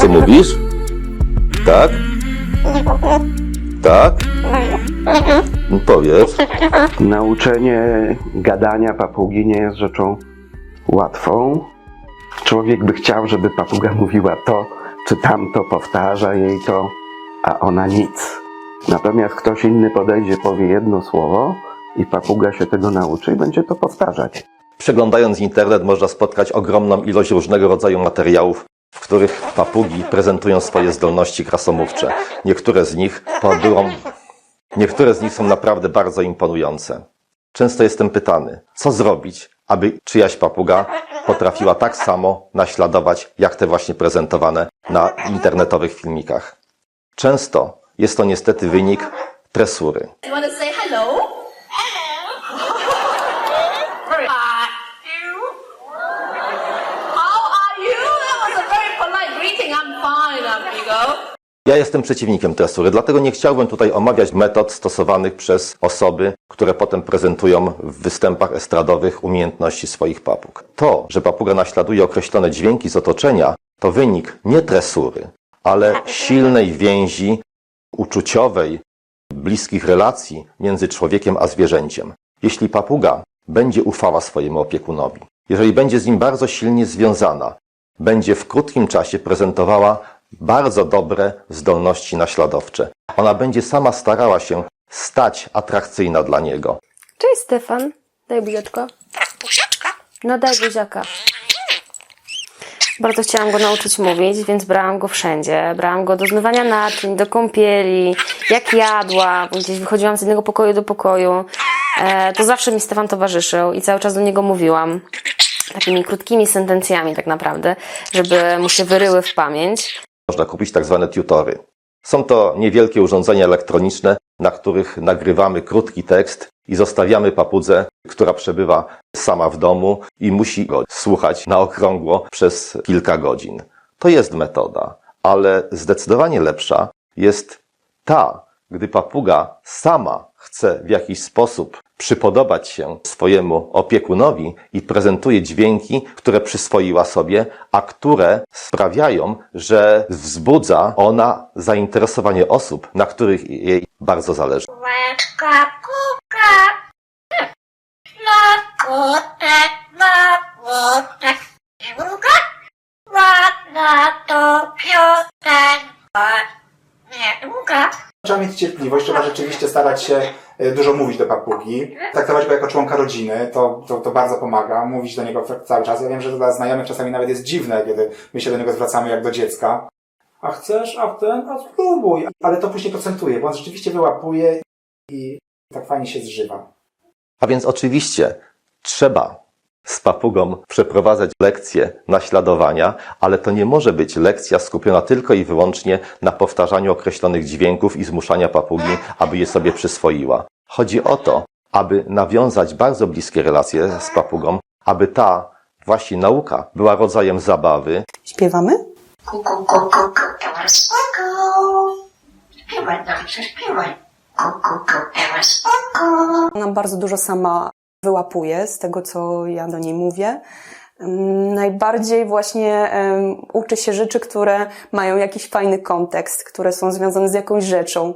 Co mówisz? Tak? Tak? Powiedz. Nauczenie gadania papugi nie jest rzeczą łatwą. Człowiek by chciał, żeby papuga mówiła to czy tamto, powtarza jej to, a ona nic. Natomiast ktoś inny podejdzie, powie jedno słowo i papuga się tego nauczy i będzie to powtarzać. Przeglądając internet można spotkać ogromną ilość różnego rodzaju materiałów, w których papugi prezentują swoje zdolności krasomówcze. Niektóre z nich podują, niektóre z nich są naprawdę bardzo imponujące. Często jestem pytany, co zrobić, aby czyjaś papuga potrafiła tak samo naśladować, jak te właśnie prezentowane na internetowych filmikach. Często jest to niestety wynik tresury. You Ja jestem przeciwnikiem tresury, dlatego nie chciałbym tutaj omawiać metod stosowanych przez osoby, które potem prezentują w występach estradowych umiejętności swoich papug. To, że papuga naśladuje określone dźwięki z otoczenia, to wynik nie tresury, ale silnej więzi uczuciowej, bliskich relacji między człowiekiem a zwierzęciem. Jeśli papuga będzie ufała swojemu opiekunowi, jeżeli będzie z nim bardzo silnie związana, będzie w krótkim czasie prezentowała bardzo dobre zdolności naśladowcze. Ona będzie sama starała się stać atrakcyjna dla niego. Cześć Stefan, daj buziaczko. Buziaczka. No daj buziaka. Bardzo chciałam go nauczyć mówić, więc brałam go wszędzie. Brałam go do zmywania naczyń, do kąpieli, jak jadła, bo gdzieś wychodziłam z jednego pokoju do pokoju. E, to zawsze mi Stefan towarzyszył i cały czas do niego mówiłam. Takimi krótkimi sentencjami tak naprawdę, żeby mu się wyryły w pamięć. Można kupić tak zwane tutory. Są to niewielkie urządzenia elektroniczne, na których nagrywamy krótki tekst i zostawiamy papudze, która przebywa sama w domu i musi go słuchać na okrągło przez kilka godzin. To jest metoda, ale zdecydowanie lepsza jest ta, gdy papuga sama chce w jakiś sposób przypodobać się swojemu opiekunowi i prezentuje dźwięki, które przyswoiła sobie, a które sprawiają, że wzbudza ona zainteresowanie osób, na których jej bardzo zależy. Łeczka, kuka. Na kotek, na kotek. Druga. Ładna to piosenka. Nie, druga. Trzeba mieć cierpliwość, trzeba rzeczywiście starać się e, dużo mówić do papugi, traktować go jako członka rodziny, to, to, to bardzo pomaga, mówić do niego cały czas. Ja wiem, że dla znajomych czasami nawet jest dziwne, kiedy my się do niego zwracamy jak do dziecka. A chcesz, a ten, a spróbuj. Ale to później procentuje, bo on rzeczywiście wyłapuje i tak fajnie się zżywa. A więc oczywiście trzeba z papugą przeprowadzać lekcje naśladowania, ale to nie może być lekcja skupiona tylko i wyłącznie na powtarzaniu określonych dźwięków i zmuszania papugi, aby je sobie przyswoiła. Chodzi o to, aby nawiązać bardzo bliskie relacje z papugą, aby ta właśnie nauka była rodzajem zabawy, Śpiewamy? Kuku, kuku, kuku, teraz spoko. Śpiewaj, Dawid, śpiewaj. Kuku, kuku, teraz spoko. Ona bardzo dużo sama wyłapuje z tego, co ja do niej mówię. Najbardziej właśnie uczy się rzeczy, które mają jakiś fajny kontekst, które są związane z jakąś rzeczą.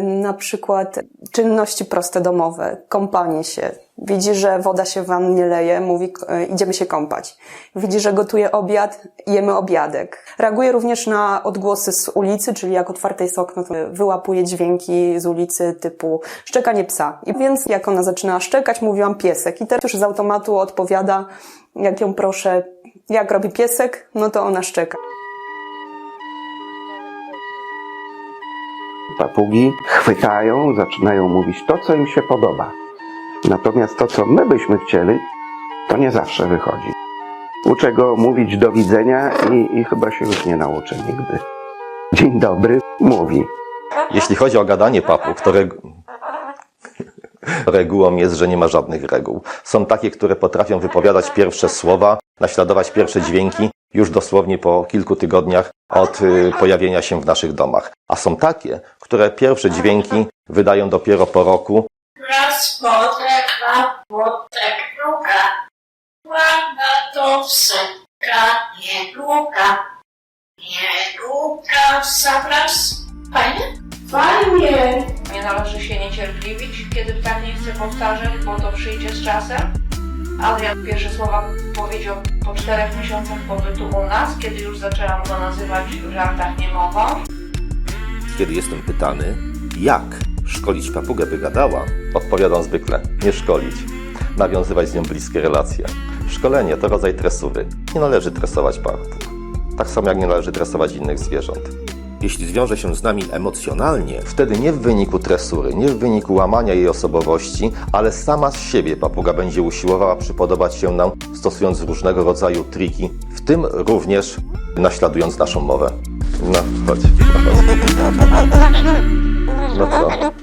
Na przykład czynności proste domowe, kąpanie się. Widzi, że woda się w wannie leje, mówi e, idziemy się kąpać. Widzi, że gotuje obiad, jemy obiadek. Reaguje również na odgłosy z ulicy, czyli jak otwarte jest okno, to wyłapuje dźwięki z ulicy typu szczekanie psa. I więc jak ona zaczyna szczekać, mówiłam piesek. I teraz już z automatu odpowiada, jak ją proszę, jak robi piesek, no to ona szczeka. Papugi chwytają, zaczynają mówić to, co im się podoba. Natomiast to, co my byśmy chcieli, to nie zawsze wychodzi. Uczę go mówić do widzenia i, i chyba się już nie nauczy nigdy. Dzień dobry, mówi. Jeśli chodzi o gadanie papug, to. Regułą jest, że nie ma żadnych reguł. Są takie, które potrafią wypowiadać pierwsze słowa, naśladować pierwsze dźwięki już dosłownie po kilku tygodniach od y, pojawienia się w naszych domach. A są takie, które pierwsze dźwięki wydają dopiero po roku, Raz potek, dwa potek, druga. Ładna to owseka, nie długa, nie długa w zaraz. Fajnie? Fajnie. Nie należy się niecierpliwić, kiedy ptak nie chce powtarzać, bo to przyjdzie z czasem. Adrian pierwsze słowa powiedział po czterech miesiącach pobytu u nas, kiedy już zaczęłam go nazywać w żartach niemową. Kiedy jestem pytany, jak szkolić papugę, by gadała, odpowiadam zwykle, nie szkolić, nawiązywać z nią bliskie relacje. Szkolenie to rodzaj tresury. Nie należy tresować papug. Tak samo jak nie należy tresować innych zwierząt. Jeśli zwiąże się z nami emocjonalnie, wtedy nie w wyniku tresury, nie w wyniku łamania jej osobowości, ale sama z siebie papuga będzie usiłowała przypodobać się nam, stosując różnego rodzaju triki, w tym również naśladując naszą mowę. No, chodź. No co?